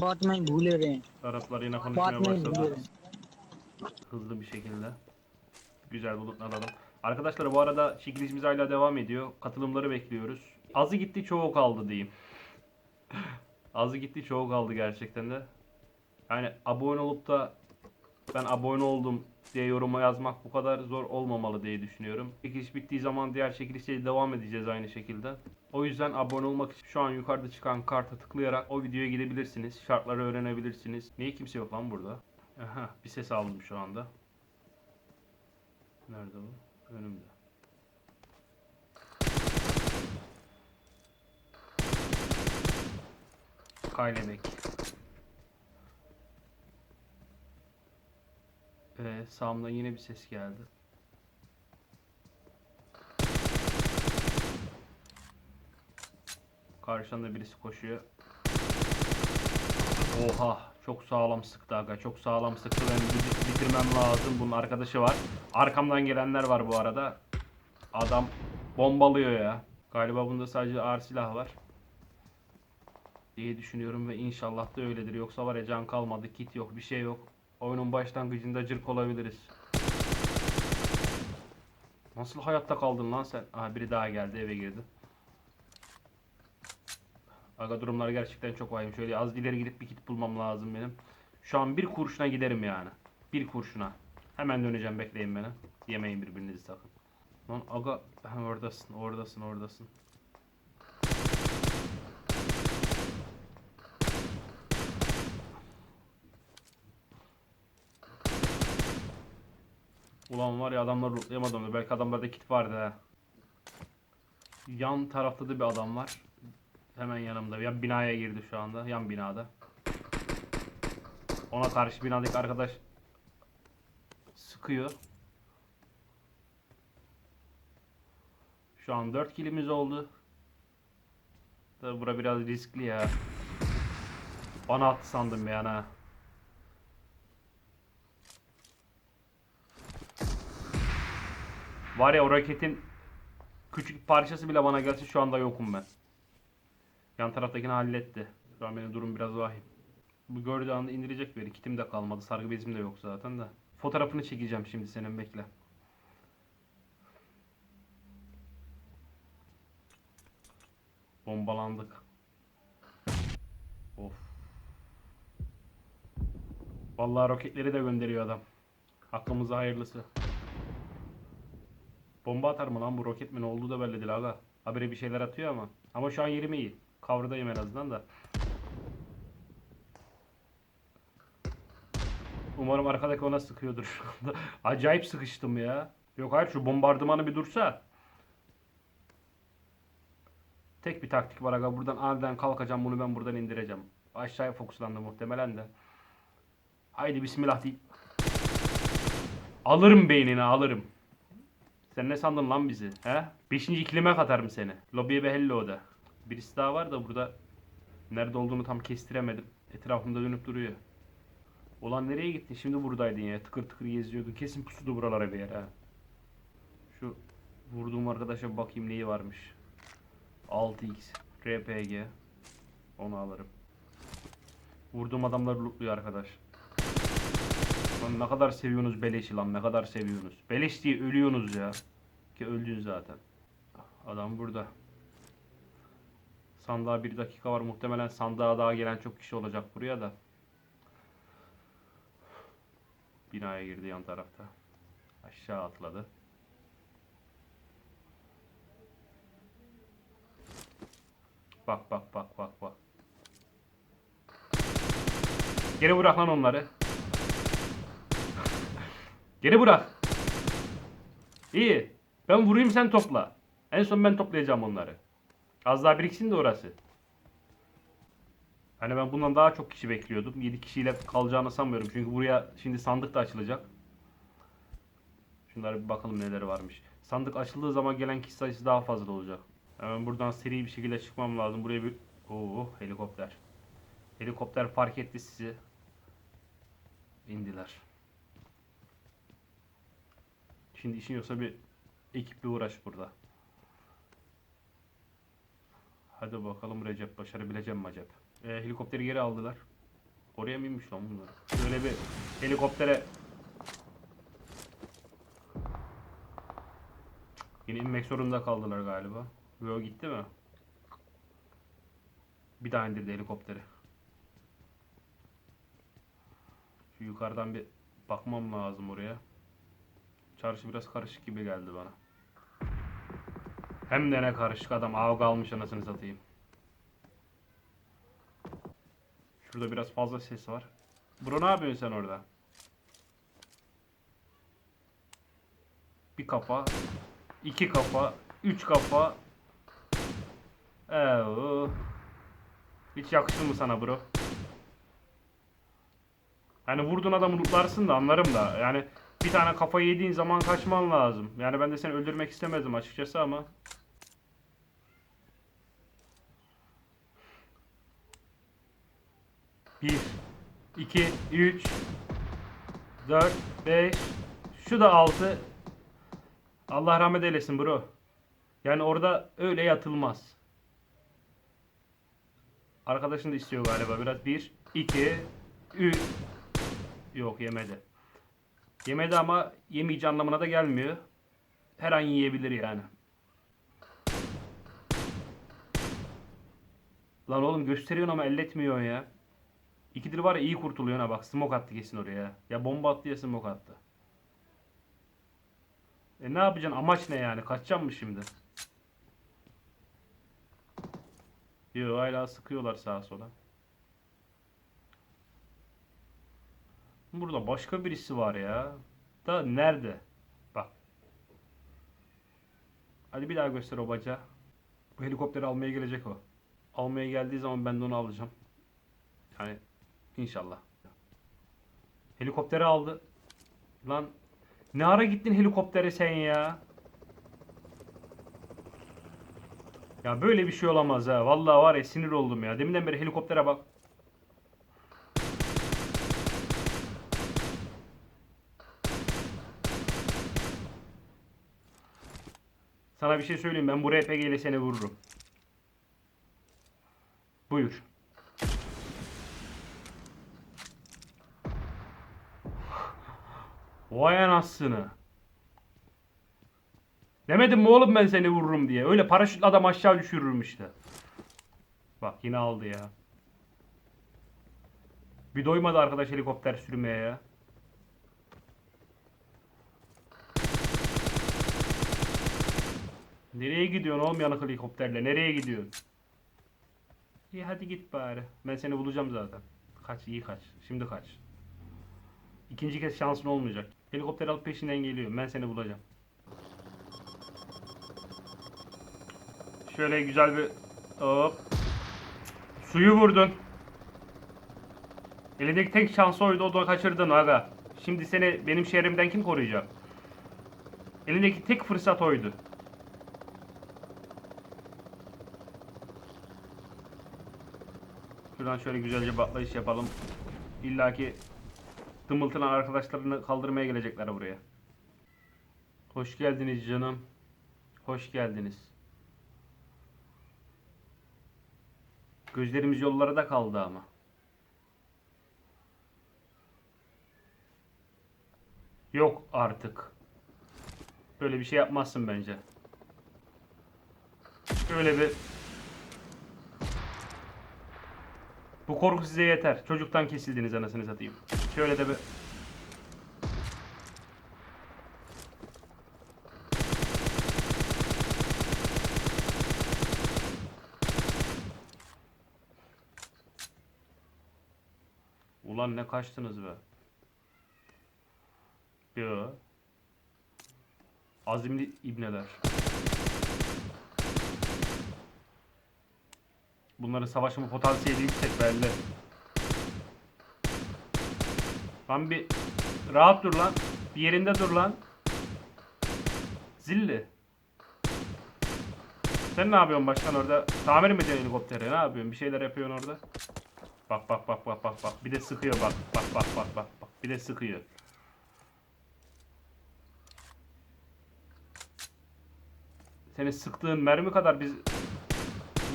Bat mein bhule rahe yine konuşmaya başladı. Hızlı bir şekilde. Güzel bulutlanalım. Arkadaşlar bu arada çekilişimiz hala devam ediyor. Katılımları bekliyoruz. Azı gitti çoğu kaldı diyeyim. Azı gitti çoğu kaldı gerçekten de. Yani abone olup da ben abone oldum diye yoruma yazmak bu kadar zor olmamalı diye düşünüyorum. Çekiliş bittiği zaman diğer çekilişe devam edeceğiz aynı şekilde. O yüzden abone olmak için şu an yukarıda çıkan karta tıklayarak o videoya gidebilirsiniz. Şartları öğrenebilirsiniz. Niye kimse yok lan burada? Aha bir ses aldım şu anda. Nerede bu? Önümde. Kaylemek. Ee, sağımdan yine bir ses geldi. Karşıdan da birisi koşuyor. Oha çok sağlam sıktı aga çok sağlam sıktı. Ben bitirmem lazım. Bunun arkadaşı var. Arkamdan gelenler var bu arada. Adam bombalıyor ya. Galiba bunda sadece ağır silah var. Diye düşünüyorum ve inşallah da öyledir. Yoksa var ya can kalmadı kit yok bir şey yok oyunun başlangıcında cırk olabiliriz nasıl hayatta kaldın lan sen aha biri daha geldi eve girdi Aga durumlar gerçekten çok vahim. Şöyle az ileri gidip bir kit bulmam lazım benim. Şu an bir kurşuna giderim yani. Bir kurşuna. Hemen döneceğim bekleyin beni. Yemeyin birbirinizi sakın. Lan aga oradasın oradasın oradasın. Ulan var ya adamları lootlayamadım da belki adamlarda kit vardı ha. Yan tarafta da bir adam var. Hemen yanımda. Ya binaya girdi şu anda. Yan binada. Ona karşı binadaki arkadaş sıkıyor. Şu an 4 kilimiz oldu. Tabi bura biraz riskli ya. Bana attı sandım yani ha. Var ya o raketin küçük parçası bile bana gelse şu anda yokum ben. Yan taraftakini halletti. Şu an benim durum biraz vahim. Bu gördüğü anda indirecek beni. Kitim de kalmadı. Sargı bezim de yok zaten de. Fotoğrafını çekeceğim şimdi senin bekle. Bombalandık. Of. Vallahi roketleri de gönderiyor adam. Aklımıza hayırlısı. Bomba atar mı lan bu roket mi ne olduğu da belli değil aga. Habire bir şeyler atıyor ama. Ama şu an yerim iyi. Kavradayım en azından da. Umarım arkadaki ona sıkıyordur. Acayip sıkıştım ya. Yok hayır şu bombardımanı bir dursa. Tek bir taktik var aga. Buradan aniden kalkacağım bunu ben buradan indireceğim. Aşağıya fokuslandı muhtemelen de. Haydi bismillah deyip. Alırım beynini alırım. Sen ne sandın lan bizi? He? Beşinci iklime katarım seni. Lobiye be hello de. Birisi daha var da burada nerede olduğunu tam kestiremedim. Etrafımda dönüp duruyor. Ulan nereye gittin? Şimdi buradaydın ya. Tıkır tıkır geziyordun. Kesin pusudu buralara bir yer. Şu vurduğum arkadaşa bakayım neyi varmış. 6x RPG. Onu alırım. Vurduğum adamlar lootluyor arkadaş. Lan ne kadar seviyorsunuz beleşi lan ne kadar seviyorsunuz. Beleş diye ölüyorsunuz ya. Ki öldün zaten. Adam burada. Sandığa bir dakika var. Muhtemelen sandığa daha gelen çok kişi olacak buraya da. Binaya girdi yan tarafta. Aşağı atladı. Bak bak bak bak bak. Geri bırak lan onları. Geri bırak. İyi. Ben vurayım sen topla. En son ben toplayacağım onları. Az daha biriksin de orası. Hani ben bundan daha çok kişi bekliyordum. 7 kişiyle kalacağını sanmıyorum. Çünkü buraya şimdi sandık da açılacak. Şunlara bir bakalım neler varmış. Sandık açıldığı zaman gelen kişi sayısı daha fazla olacak. Hemen buradan seri bir şekilde çıkmam lazım. Buraya bir... Oo helikopter. Helikopter fark etti sizi. İndiler. Şimdi işin yoksa bir ekiple uğraş burada. Hadi bakalım Recep başarabileceğim mi acaba? Ee, helikopteri geri aldılar. Oraya mı inmiş lan bunlar? Şöyle bir helikoptere Yine inmek zorunda kaldılar galiba. Ve o gitti mi? Bir daha indirdi helikopteri. Şu yukarıdan bir bakmam lazım oraya. Çarşı biraz karışık gibi geldi bana. Hem de ne karışık adam av almış anasını satayım. Şurada biraz fazla ses var. Bro ne yapıyorsun sen orada? Bir kafa, iki kafa, üç kafa. Eee. Hiç yakışır mı sana bro? Hani vurduğun adamı lootlarsın da anlarım da. Yani bir tane kafayı yediğin zaman kaçman lazım. Yani ben de seni öldürmek istemezdim açıkçası ama. Bir, iki, üç, dört, beş, şu da altı. Allah rahmet eylesin bro. Yani orada öyle yatılmaz. Arkadaşın da istiyor galiba biraz. Bir, iki, üç. Yok yemedi. Yemedi ama yemeyeceği anlamına da gelmiyor. Her an yiyebilir yani. Lan oğlum gösteriyorsun ama elletmiyorsun ya. İkidir var ya iyi kurtuluyorsun ha bak. Smoke attı kesin oraya. Ya bomba attı ya smoke attı. E ne yapacaksın? Amaç ne yani? Kaçacaksın mı şimdi? Yo hala sıkıyorlar sağa sola. Burada başka birisi var ya. Da nerede? Bak. Hadi bir daha göster o bacağı. Bu helikopteri almaya gelecek o. Almaya geldiği zaman ben de onu alacağım. Yani inşallah. Helikopteri aldı. Lan ne ara gittin helikoptere sen ya? Ya böyle bir şey olamaz ha. Vallahi var ya sinir oldum ya. Deminden beri helikoptere bak. Sana bir şey söyleyeyim ben bu RPG ile seni vururum. Buyur. Vay anasını. Demedim mi oğlum ben seni vururum diye. Öyle paraşütle adam aşağı düşürürüm işte. Bak yine aldı ya. Bir doymadı arkadaş helikopter sürmeye ya. Nereye gidiyorsun oğlum yanık helikopterle? Nereye gidiyorsun? İyi hadi git bari. Ben seni bulacağım zaten. Kaç iyi kaç. Şimdi kaç. İkinci kez şansın olmayacak. Helikopter alıp peşinden geliyor. Ben seni bulacağım. Şöyle güzel bir hop. Suyu vurdun. Elindeki tek şans oydu o da kaçırdın aga. Şimdi seni benim şehrimden kim koruyacak? Elindeki tek fırsat oydu. Şuradan şöyle güzelce batlayış yapalım. İlla ki tımbıltılan arkadaşlarını kaldırmaya gelecekler buraya. Hoş geldiniz canım. Hoş geldiniz. Gözlerimiz yollara da kaldı ama. Yok artık. Böyle bir şey yapmazsın bence. Şöyle bir Bu korku size yeter. Çocuktan kesildiniz anasını satayım. Şöyle de bir Ulan ne kaçtınız be. Yo. Azimli ibneler. Bunların savaşma potansiyeli yüksek belli. Lan bir rahat dur lan. Bir yerinde dur lan. Zilli. Sen ne yapıyorsun başkan orada? Tamir mi ediyorsun helikopteri? Ne yapıyorsun? Bir şeyler yapıyorsun orada. Bak bak bak bak bak bak. Bir de sıkıyor bak. Bak bak bak bak bak. Bir de sıkıyor. Senin sıktığın mermi kadar biz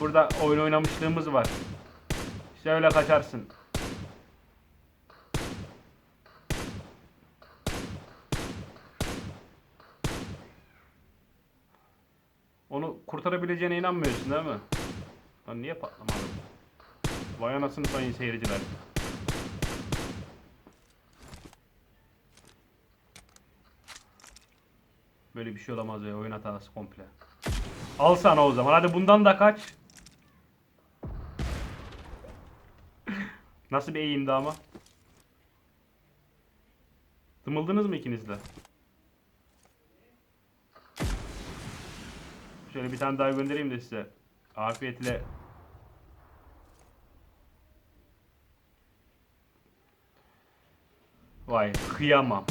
Burada oyun oynamışlığımız var. İşte öyle kaçarsın. Onu kurtarabileceğine inanmıyorsun değil mi? Lan niye patlamadım? Vay anasını sayın seyirciler. Böyle bir şey olamaz ya oyun hatası komple. Al sana o zaman hadi bundan da kaç. Nasıl bir eğimdi ama? Tımıldınız mı ikiniz de? Şöyle bir tane daha göndereyim de size. Afiyetle. Vay kıyamam.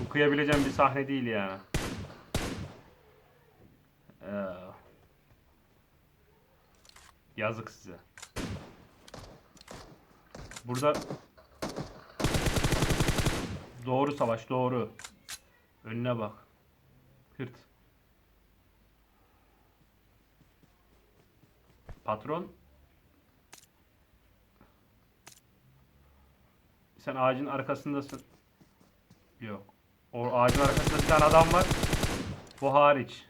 Bu kıyabileceğim bir sahne değil yani. Ee, yazık size. Burada doğru savaş doğru. Önüne bak. Hırt. Patron. Sen ağacın arkasındasın. Yok. O ağacın arkasında bir tane adam var. Bu hariç.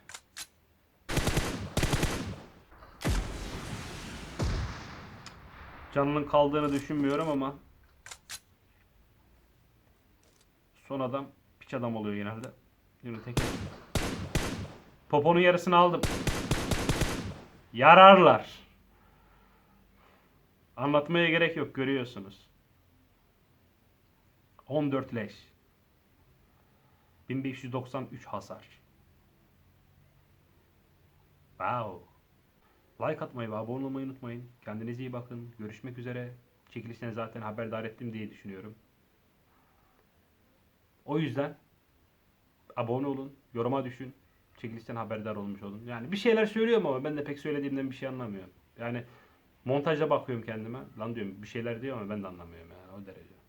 Canının kaldığını düşünmüyorum ama son adam piç adam oluyor genelde. Yine tek Poponun yarısını aldım. Yararlar. Anlatmaya gerek yok görüyorsunuz. 14 leş. 1593 hasar. Wow. Like atmayı ve abone olmayı unutmayın. Kendinize iyi bakın. Görüşmek üzere. Çekilişten zaten haberdar ettim diye düşünüyorum. O yüzden abone olun, yoruma düşün. Çekilişten haberdar olmuş olun. Yani bir şeyler söylüyorum ama ben de pek söylediğimden bir şey anlamıyorum. Yani montajda bakıyorum kendime. Lan diyorum bir şeyler diyor ama ben de anlamıyorum yani o derece.